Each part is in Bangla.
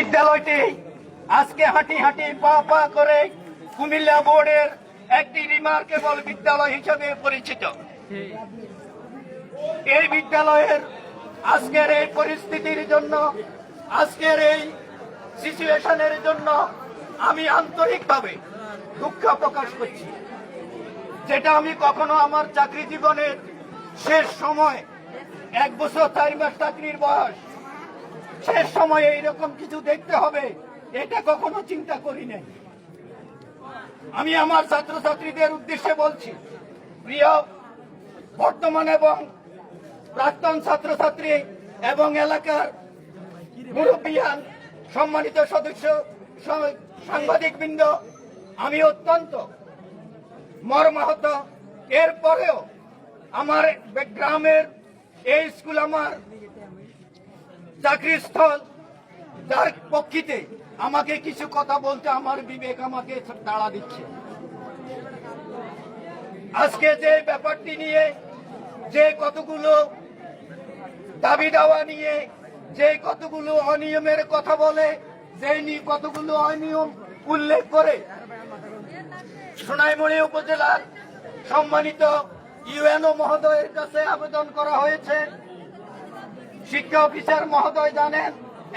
বিদ্যালয়টি আজকে হাঁটি হাঁটি পা পা করে কুমিল্লা বোর্ডের একটি রিমার্কেবল বিদ্যালয় হিসেবে পরিচিত। এই বিদ্যালয়ের আজকের এই পরিস্থিতির জন্য, আজকের এই সিচুয়েশনের জন্য আমি আন্তরিকভাবে দুঃখ প্রকাশ করছি। যেটা আমি কখনো আমার চাকরি জীবনের শেষ সময়, এক বছর চার মাস চাকরির বয়স শেষ সময়ে এইরকম কিছু দেখতে হবে, এটা কখনো চিন্তা করি নাই। আমি আমার ছাত্রছাত্রীদের উদ্দেশ্যে বলছি, প্রিয় বর্তমান এবং প্রাক্তন ছাত্রছাত্রী এবং এলাকার মুরব্বিয়ান সম্মানিত সদস্য সাংবাদিক বৃন্দ আমি অত্যন্ত মর্মাহত। এরপরেও আমার গ্রামের এই স্কুল আমার চাকরিস্থল যার পক্ষিতে আমাকে কিছু কথা বলতে আমার বিবেক আমাকে তাড়া দিচ্ছে। আজকে যে ব্যাপারটি নিয়ে, যে কতগুলো দাবি দাওয়া নিয়ে, যে কতগুলো অনিয়মের কথা বলে, যে কতগুলো অনিয়ম উল্লেখ করে সোনাইমুড়ি উপজেলার সম্মানিত ইউএনও মহোদয়ের কাছে আবেদন করা হয়েছে। শিক্ষা অফিসার মহোদয় জানেন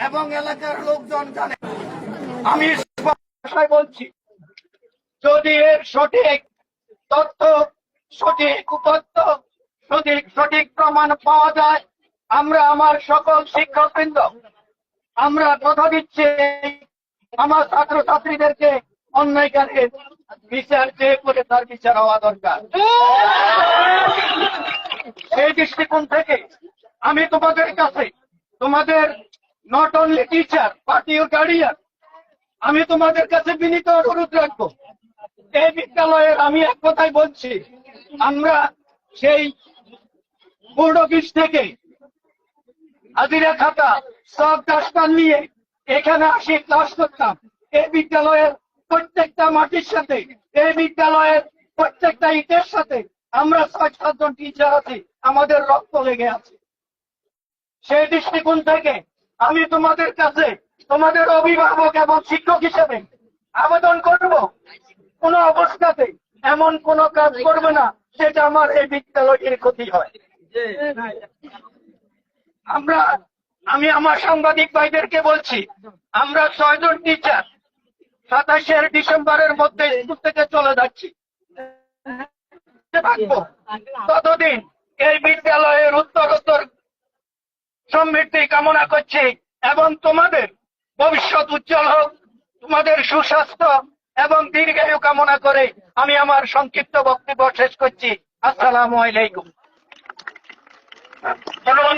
এবং এলাকার লোকজন জানেন। আমি ভাষায় বলছি যদি এর সঠিক তথ্য সঠিক উপাত্ত সঠিক সঠিক প্রমাণ পাওয়া যায় আমরা আমার সকল শিক্ষকবৃন্দ আমরা কথা দিচ্ছি আমার ছাত্রছাত্রীদেরকে অন্যায়কারীর বিচার যে করে তার বিচার হওয়া দরকার। সেই দৃষ্টিকোণ থেকে আমি তোমাদের কাছে, তোমাদের নট অনলি টিচার পার্টি ও গার্ডিয়ান আমি তোমাদের কাছে বিনীত অনুরোধ রাখব। এই বিদ্যালয়ের আমি এক কথাই বলছি, আমরা সেই অফিস থেকে হাজিরা খাতা সব ডাস্টার নিয়ে এখানে আসি ক্লাস করতাম। এই বিদ্যালয়ের প্রত্যেকটা মাটির সাথে, এই বিদ্যালয়ের প্রত্যেকটা ইটের সাথে আমরা ছয় সাতজন টিচার আছি, আমাদের রক্ত লেগে আছে। সেই দৃষ্টিকোণ থেকে আমি তোমাদের কাছে, তোমাদের অভিভাবক এবং শিক্ষক হিসেবে আবেদন করব। কোন অবস্থাতে এমন কোন কাজ করবে না সেটা আমার এই বিদ্যালয়ের ক্ষতি হয়। আমরা, আমি আমার সাংবাদিক ভাইদেরকে বলছি, আমরা ছয়জন টিচার সাতাশের ডিসেম্বরের মধ্যে স্কুল থেকে চলে যাচ্ছি। ততদিন এই বিদ্যালয়ের উত্তরোত্তর সমৃদ্ধি কামনা করছি এবং তোমাদের ভবিষ্যৎ উজ্জ্বল হোক, তোমাদের সুস্বাস্থ্য এবং দীর্ঘায়ু কামনা করে আমি আমার সংক্ষিপ্ত বক্তব্য শেষ করছি। আসসালাম আলাইকুম। ধন্যবাদ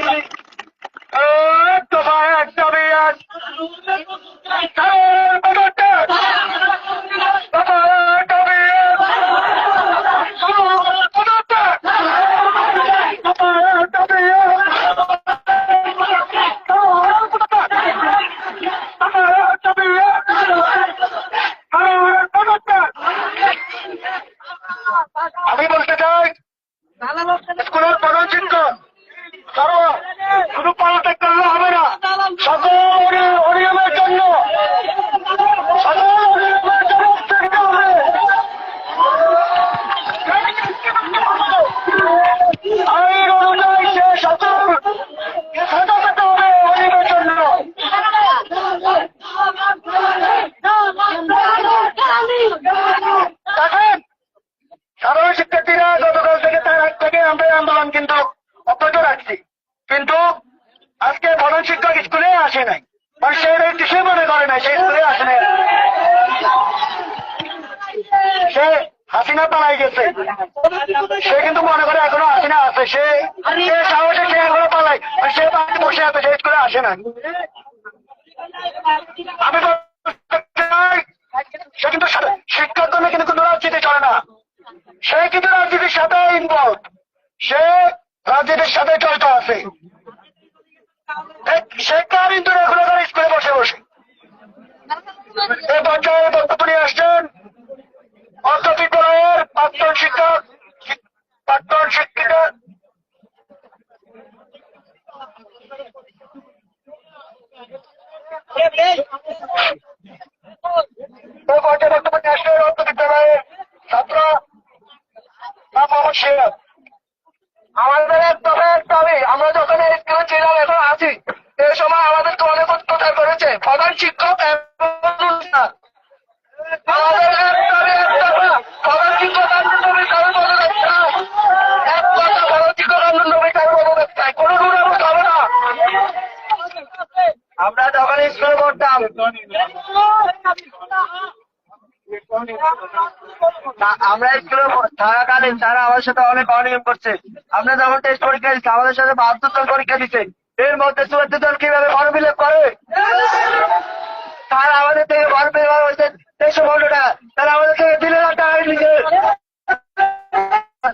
দফায় দাবি আজ আমি বলতে চাই স্কুলের প্রধান শিক্ষক তারা শুধু পালাতে করলে হবে না সকল অনি- অনিয়মের জন্য সকল অনিয়মের জন্য দেখতে হবে আইন অনুযায়ী সে সকল সাজা পেতে হবে অনিয়মের জন্য দেখেন সাধারণ শিক্ষার্থীরা গতকাল থেকে তার আগ থেকে আমরা এই আন্দোলন কিন্তু অব্যাহত রাখছি কিন্তু আজকে প্রধান শিক্ষক স্কুলে আসে নাই মানে সে এই কিছু মনে করে নাই সে স্কুলে আসে নাই সে হাসিনা পালাই গেছে সে কিন্তু মনে করে এখনও হাসিনা আছে সে সাহসে সে এখনও পালাই আর সে বসে আছে সে স্কুলে আসে না। আমি চাই, সে কিন্তু শিক্ষার জন্য কিন্তু কোনো রাজনীতি চলে না। সে কিন্তু রাজনীতির সাথে ইনভলভ সে রাজনীতির সাথে জড়িত আছে। সে কার কিন্তু এখন তার স্কুলে বসে বসে? এই পর্যায়ে বক্তব্য নিয়ে আসছেন অর্থ বিদ্যালয়ের প্রাক্তন শিক্ষক শিক- প্রাক্তন আমরা স্কুলে থাকাকালীন তারা আমাদের সাথে অনেক অনিয়ম করছে। আমরা যখন টেস্ট পরীক্ষা দিচ্ছি আমাদের সাথে বাহাত্তর জন পরীক্ষা দিচ্ছে এর মধ্যে চুয়াত্তর জন কীভাবে তারা আমাদের থেকে ফর্ম ফিল হয়েছে তেইশশো পনেরো তারা আমাদের তিন হাজার টাকা নিচ্ছে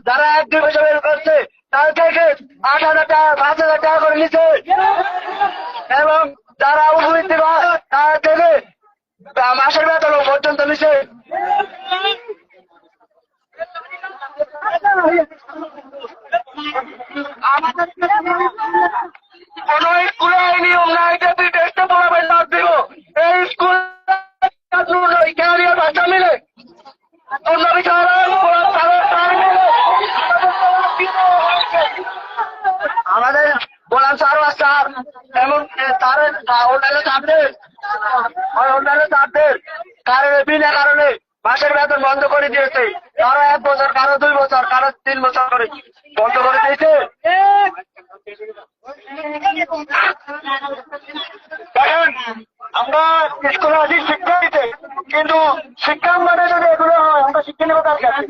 যারা এক করছে তার থেকে আট হাজার টাকা, পাঁচ হাজার টাকা করে নিচ্ছে এবং যারা উপবৃত্তি পায় তার থেকে মাসের বেতন পর্যন্ত নিচ্ছে কোন স্কুলে এই নিয়ম নাই যে পড়াবে লাভ দিব। এই স্কুল বাচ্চা মিলে। অন্য বিষয়ে আমাদের গোলাম স্যার স্যার। এমন তার অন্যান্য ছাত্রের অন্যান্য ছাত্রের কারণে বিনা কারণে মাসের বেতন বন্ধ করে দিয়েছে। বছর, কারও দুই বছর, কারও তিন বছর করে। বন্ধ করে দিয়েছে। আমরা স্কুলে আছি, শিক্ষা দিতে। কিন্তু শিক্ষা মানে যদি এগুলো হয়, আমরা শিক্ষা নেব কার কাছে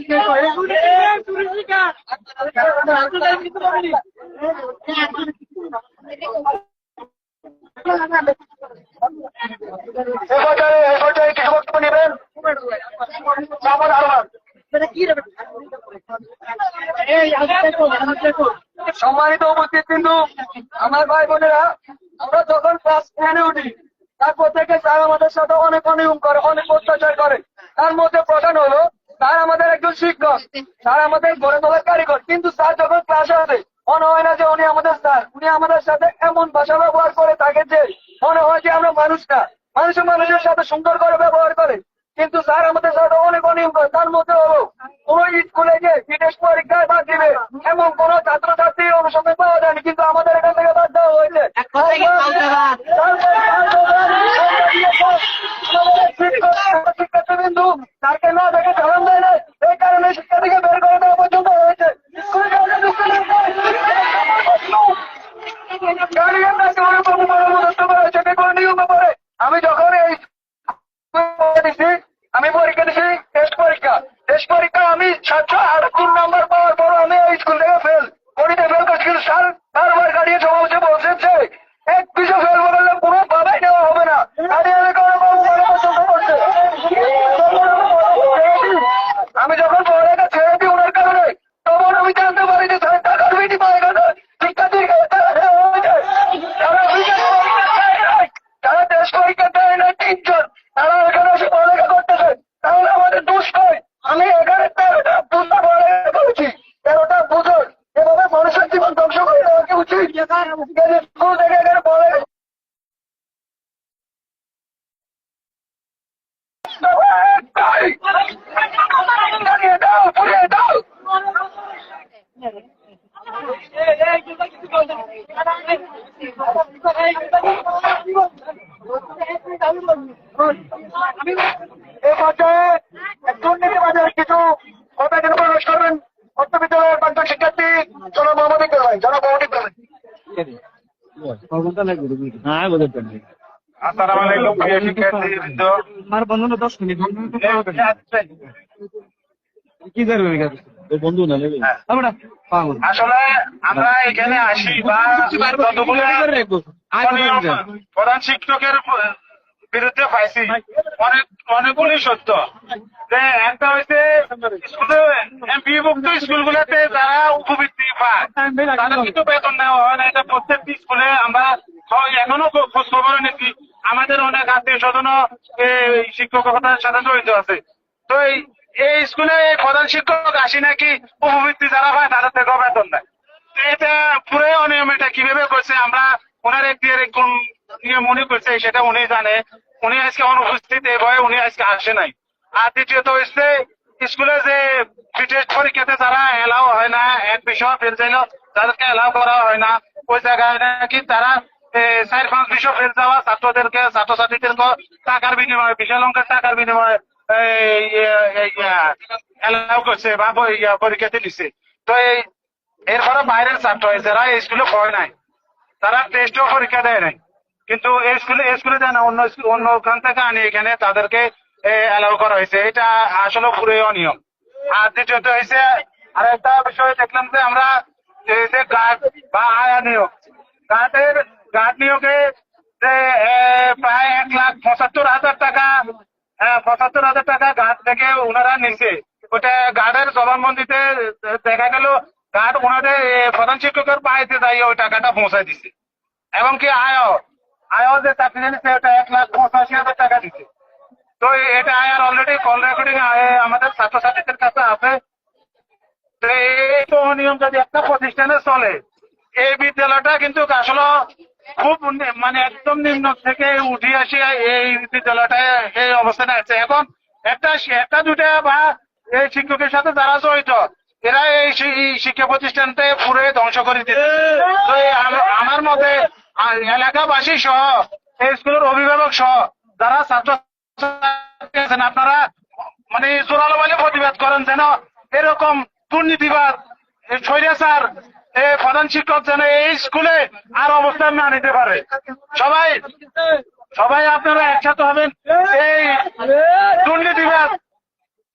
পর্যায়ে এ পর্যায়ে কিছু বক্তব্য নেবেন মোহাম্মদ আরমান সম্মানিত উপস্থিত কিন্তু আমার ভাই বোনেরা, আমরা যখন ক্লাস টেনে উঠি, তারপর থেকে স্যার আমাদের সাথে অনেক অনিয়ম করে, অনেক অত্যাচার করে। তার মধ্যে প্রধান হলো, স্যার আমাদের একজন শিক্ষক, স্যার আমাদের গড়ে তোলার কারিগর। কিন্তু স্যার যখন ক্লাসে আসে, মনে হয় না যে উনি আমাদের স্যার, উনি আমাদের সাথে এমন ভাষা ব্যবহার করে থাকে যে মনে হয় যে আমরা মানুষ না। মানুষের মানুষের সাথে সুন্দর করে ব্যবহার করছি কিন্তু স্যার বারবার গাড়িয়ে সমাবেশে বলছেন যে এক পিছু ফেল বলে কোনো ভাবেই নেওয়া হবে না গাড়িয়ানের কারণে বাবু বলে পছন্দ করছে আমি যখন পড়ালেখা ছেড়ে দিই ওনার কারণে তখন আমি জানতে পারি যে স্যার টাকার বিনিময়ে গেছে শিক্ষার্থীর কাছে টাকা দেওয়া হয়ে যায় তারা অভিযোগ করে, তারা দেশ পরীক্ষা দেয় না তিনজন তারা এখানে এসে পড়ালেখা করতেছে তাহলে আমাদের দোষ নয় আমি এখানে তেরোটা বুঝতে পড়ালেখা করেছি তেরোটা বুঝুন এভাবে মানুষের জীবন ধ্বংস করে দেওয়া কি উচিত এখানে স্কুল থেকে এখানে পড়ালেখা দাঁড়িয়ে দাও পুড়িয়ে দাও এই পর্যায়ে দুর্নীতিবাদের কিছু কথা যেন করবেন উচ্চ বিদ্যালয়ের প্রাক্তন শিক্ষার্থী জনাব মোহাম্মদ ইকবাল ভাই জনাব মোহাম্মদ ইকবাল আসসালামু আলাইকুম প্রিয় শিক্ষার্থীবৃন্দ আমার বন্ধু না মিনিট কি করবে বন্ধু না নেবে আমরা আসলে আমরা এখানে আসি বা প্রধান শিক্ষকের বিরুদ্ধে পাইছি অনেক অনেকগুলি সত্য। যে একটা হয়েছে স্কুলে বিভক্ত স্কুলগুলোতে যারা উপবৃত্তি পায় তাদের কিন্তু বেতন নেওয়া হয় না। এটা প্রত্যেকটি স্কুলে আমরা এখনও খোঁজ খবর নিচ্ছি আমাদের অনেক আত্মীয় স্বজনও শিক্ষকতার সাথে জড়িত আছে। তো এই- এই স্কুলে প্রধান শিক্ষক আসি নাকি? উপবৃত্তি যারা পায় তাদের থেকেও বেতন দেয় এটা পুরো অনিয়ম, এটা কীভাবে করছে? আমরা ওনার একটি কোন নিয়ে মনে করছে, সেটা উনি জানে। উনি আজকে অনুপস্থিত এই ভয়ে উনি আজকে আসে নাই। আর দ্বিতীয়ত হচ্ছে, স্কুলে যে টেস্ট পরীক্ষাতে যারা এলাও হয় না বিষয় ফেল চাইল তাদেরকে এলাও করা হয় না। ওই জায়গায় নাকি তারা চার পাঁচ বিষয় ফেল যাওয়া ছাত্রদেরকে, ছাত্রছাত্রীদেরকে টাকার বিনিময়ে, বিশাল অঙ্কের টাকার বিনিময়ে এলাও করছে বা পরীক্ষাতে তো এই বাইরের ছাত্র যারা স্কুলে পড়ে নাই, তারা টেস্টও পরীক্ষা দেয় নাই। কিন্তু এই স্কুলে এই স্কুলে দেয় না, অন্য অন্য ওখান থেকে আনি এখানে তাদেরকে অ্যালাউ করা হয়েছে। এটা আসলে পুরোই অনিয়ম আর দ্বিতীয়ত হয়েছে আর একটা বিষয় দেখলাম যে আমরা, যে গার্ড বা আয়া নিয়োগ গার্ডের গার্ড নিয়োগে যে প্রায় এক লাখ পঁচাত্তর হাজার টাকা হ্যাঁ, পঁচাত্তর হাজার টাকা গার্ড থেকে ওনারা নিচ্ছে ওটা গার্ডের জবানবন্দিতে দেখা গেল গার্ড ওনাদের প্রধান শিক্ষকের পাইতে যাই ওই টাকাটা পৌঁছায় দিছে। এবং কি আয়ও আয়ও যে চাকরি নিচ্ছে ওটা এক লাখ পঁচাশি হাজার টাকা দিচ্ছে তো এটা আয়ার অলরেডি কল রেকর্ডিং আমাদের ছাত্রছাত্রীদের কাছে আছে। তো এই তো নিয়ম যদি একটা প্রতিষ্ঠানে চলে এই বিদ্যালয়টা কিন্তু আসলে খুব মানে একদম নিম্ন থেকে উঠে আসি এই বিদ্যালয়টা, এই অবস্থানে আছে। এখন একটা একটা দুটা বা এই শিক্ষকের সাথে যারা জড়িত, এরা এই শিক্ষা প্রতিষ্ঠানটা পুরো ধ্বংস করে দিচ্ছে তো আমার মতে এলাকাবাসী সহ, এই স্কুলের অভিভাবক সহ, যারা ছাত্র আপনারা মানে জোরালো বলে প্রতিবাদ করেন যেন এরকম দুর্নীতিবাদ স্বৈরাচার প্রধান শিক্ষক যেন এই স্কুলে আর অবস্থান না নিতে পারে। সবাই সবাই আপনারা একসাথে হবেন। এই দুর্নীতিবাদ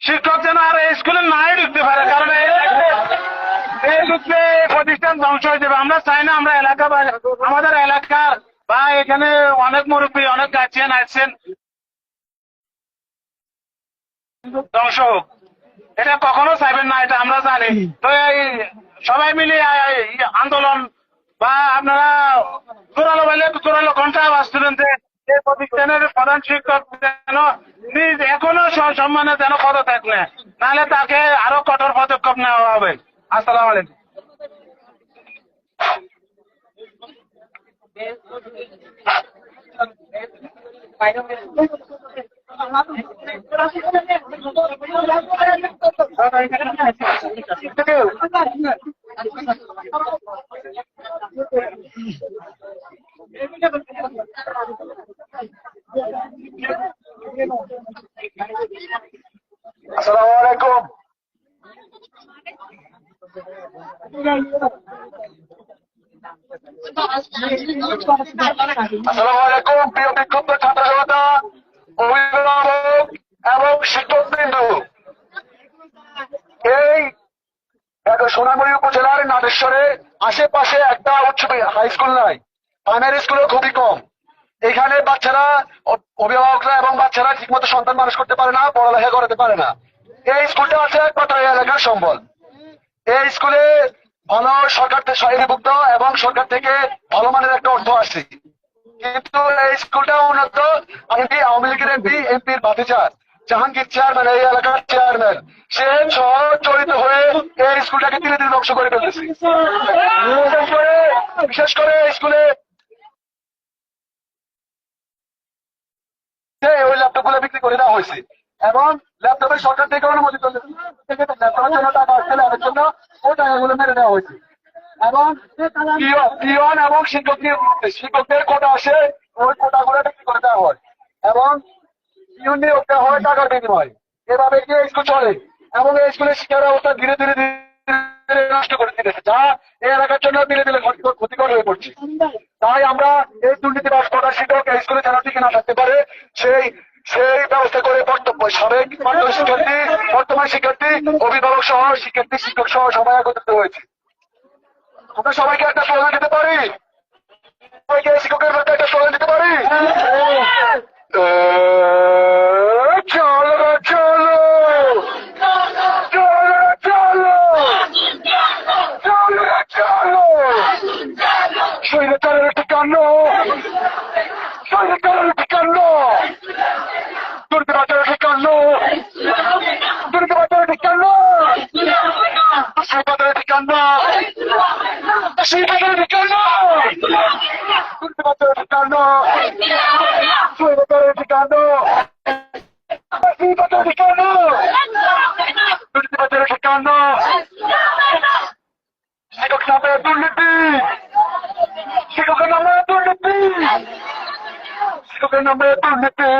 শিক্ষক যেন আর এই স্কুলে নাই ঢুকতে পারে, কারণ এই- ঢুকলে প্রতিষ্ঠান ধ্বংস হয়ে যাবে। আমরা চাই না আমরা এলাকা আমাদের এলাকার বা এখানে অনেক মুরব্বী, অনেক গার্জিয়ান আছেন। ধ্বংস হোক। এটা কখনো চাইবেন না এটা আমরা জানি। তো এই সবাই মিলে আন্দোলন বা আপনারা জোরালো বাইলে জোরালো ঘণ্টা যে এই প্রতিষ্ঠানের প্রধান শিক্ষক যেন নিজ এখনও সম্মানে যেন পদত্যাগ নেয় নাহলে তাকে আরও কঠোর পদক্ষেপ নেওয়া হবে। আসসালাম আলাইকুম। আসসালামু আলাইকুম আসসালামু আলাইকুম প্রাইমারি স্কুলও খুবই কম। এখানে বাচ্চারা অভিভাবকরা এবং বাচ্চারা ঠিকমতো সন্তান মানুষ করতে পারে না, পড়ালেখা করাতে পারে না। এই স্কুলটা আছে একমাত্র এলাকার সম্বল। এই স্কুলে ভালো সরকার থেকে এবং সরকার থেকে ভালো মানের একটা অর্থ আসছে। কিন্তু এই স্কুলটা উন্নত এমপি আওয়ামী লীগের এমপি এমপির ভাতিজার জাহাঙ্গীর চেয়ারম্যান এই এলাকার চেয়ারম্যান সে সহ জড়িত হয়ে এই স্কুলটাকে ধীরে ধীরে ধ্বংস করে ফেলেছে। বিশেষ করে এই স্কুলে ওই ল্যাপটপগুলো বিক্রি করে দেওয়া হয়েছে। এবং ল্যাপটপের সরকার থেকে অনুমতি ল্যাপটপের জন্য ওই টাকাগুলো মেরে দেওয়া হয়েছে। এবং এবং শিক্ষক শিক্ষকদের কোটা আসে, ওই বিক্রি করে দেওয়া হয়। এবং নিয়োগ দেওয়া হয় টাকার বিনিময়। এভাবে কি স্কুল চলে। এবং এই স্কুলের শিক্ষা ব্যবস্থা ধীরে ধীরে ধীরে নষ্ট করে দিতেছে যা এই এলাকার জন্য ধীরে ধীরে ক্ষতিকর হয়ে পড়ছে। সাবেক শিক্ষার্থী, বর্তমান শিক্ষার্থী, অভিভাবক সহ, শিক্ষার্থী, শিক্ষক সহ সবাই একত্রিত হয়েছে। আমরা সবাইকে একটা স্লোগান দিতে পারি শিক্ষকের নামে দুর্নীতি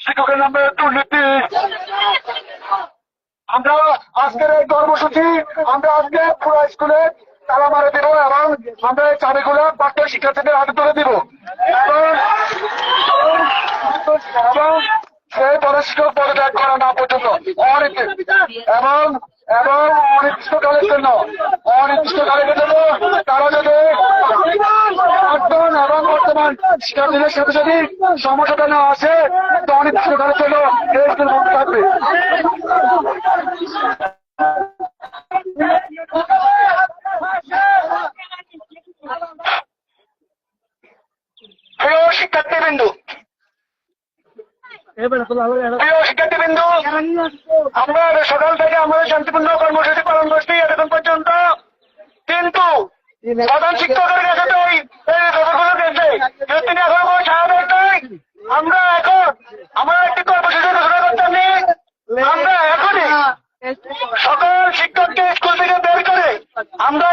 শিক্ষকের নামে দুর্নীতি আমরা আজকের এই কর্মসূচি আমরা আজকে পুরো স্কুলে তালা মারে দিব এবং আমরা এই চাবিগুলো পাঠ্য শিক্ষার্থীদের হাতে তুলে দিব এবং এবং সেই পদশিক্ষক পদত্যাগ করা না পর্যন্ত অনির্দিষ্ট এবং এবং অনির্দিষ্টকালের জন্য অনির্দিষ্টকালের জন্য তারা যদি প্রাক্তন বর্তমান শিক্ষার্থীদের সাথে যদি সমস্যাটা না আসে তো জন্য এই স্কুল বন্ধ থাকবে। প্রিয় শিক্ষার্থীবৃন্দু। প্রিয় আমরা সকাল থেকে আমাদের শান্তিপূর্ণ কর্মসূচি পালন করছি এতক্ষণ পর্যন্ত। কিন্তু প্রধান শিক্ষকের কাছে তো এই এই খবরগুলো গেছে যে তিনি এখন কোনো সাহায্য নাই আমরা এখন আমরা একটি কর্মসূচি ঘোষণা করতেছি আমরা এখনই সকল শিক্ষককে স্কুল থেকে বের করে আমরা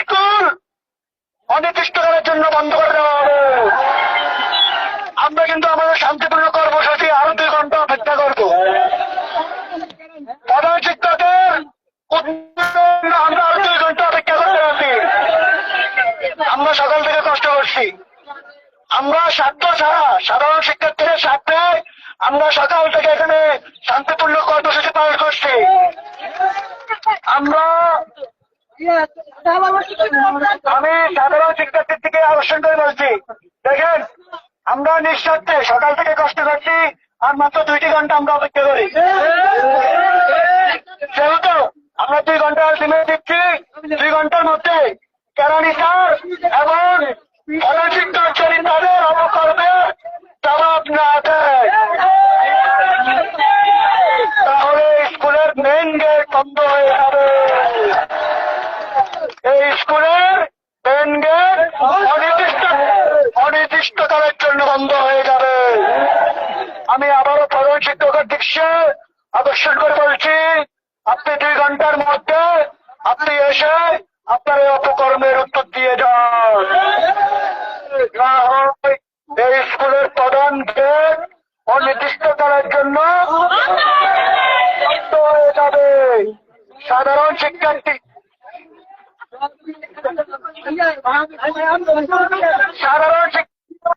স্কুল অনির্দিষ্টকালের জন্য বন্ধ করে দেওয়া হবে আমরা কিন্তু আমাদের শান্তিপূর্ণ কর্মসূচি আরও দুই ঘণ্টা অপেক্ষা করব। প্রধান শিক্ষকের আমরা আরও দুই ঘণ্টা অপেক্ষা করতে পারছি আমরা সকাল থেকে কষ্ট করছি। আমরা স্বার্থ ছাড়া সাধারণ শিক্ষার্থীদের স্বার্থে আমরা সকাল থেকে এখানে শান্তিপূর্ণ কর্মসূচি পালন করছি। আমরা আমি সাধারণ শিক্ষার্থীর থেকে আলোচন করে বলছি। দেখেন, আমরা নিঃস্বার্থে সকাল থেকে কষ্ট করছি, আর মাত্র দুইটি ঘণ্টা আমরা অপেক্ষা করি। সেহেতু আমরা দুই ঘণ্টা আলটিমেট দিচ্ছি, দুই ঘণ্টার মধ্যে কেরানি স্যার এবং প্রধান শিক্ষক যদি তাদের অপকর্মে জবাব না দেয় তাহলে স্কুলের মেন গেট বন্ধ হয়ে যাবে এই স্কুলের মেন গেট অনির্দিষ্ট অনির্দিষ্টকালের জন্য বন্ধ হয়ে যাবে আমি আবারও প্রধান শিক্ষকের দৃশ্যে আকর্ষণ করে বলছি আপনি দুই ঘণ্টার মধ্যে আপনি এসে আপনার এই অপকর্মের উত্তর দিয়ে যান। না হয় এই স্কুলের প্রধান অনির্দিষ্ট অনির্দিষ্টকালের জন্য হয়ে যাবে। সাধারণ শিক্ষার্থী। সাধারণ শিক্ষা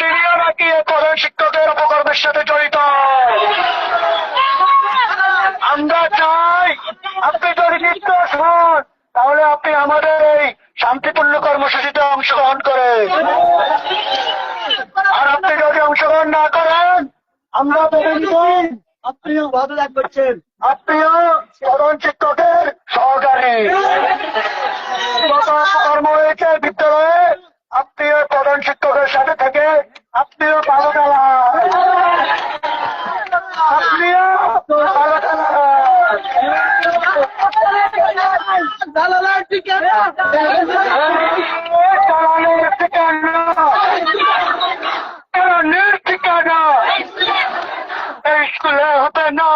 তিনিও নাকি এই প্রধান শিক্ষকের অপকর্মের সাথে জড়িত আমরা চাই তাহলে আপনি আমাদের এই শান্তিপূর্ণ কর্মসূচিতে অংশগ্রহণ করেন। আর আপনি যদি অংশগ্রহণ না করেন আমরা মেনে নিব আপনিও করছেন। আপনিও প্রধান শিক্ষকের সহকারী। কর্ম হয়েছে বিদ্যালয়ে আপনিও প্রধান শিক্ষকের সাথে থেকে আপনিও খেলা আপনিও ভালো খেলা দালালার ঠিকানা চালানোর ঠিকানা চালানোর ঠিকানা এই স্কুলে হবে না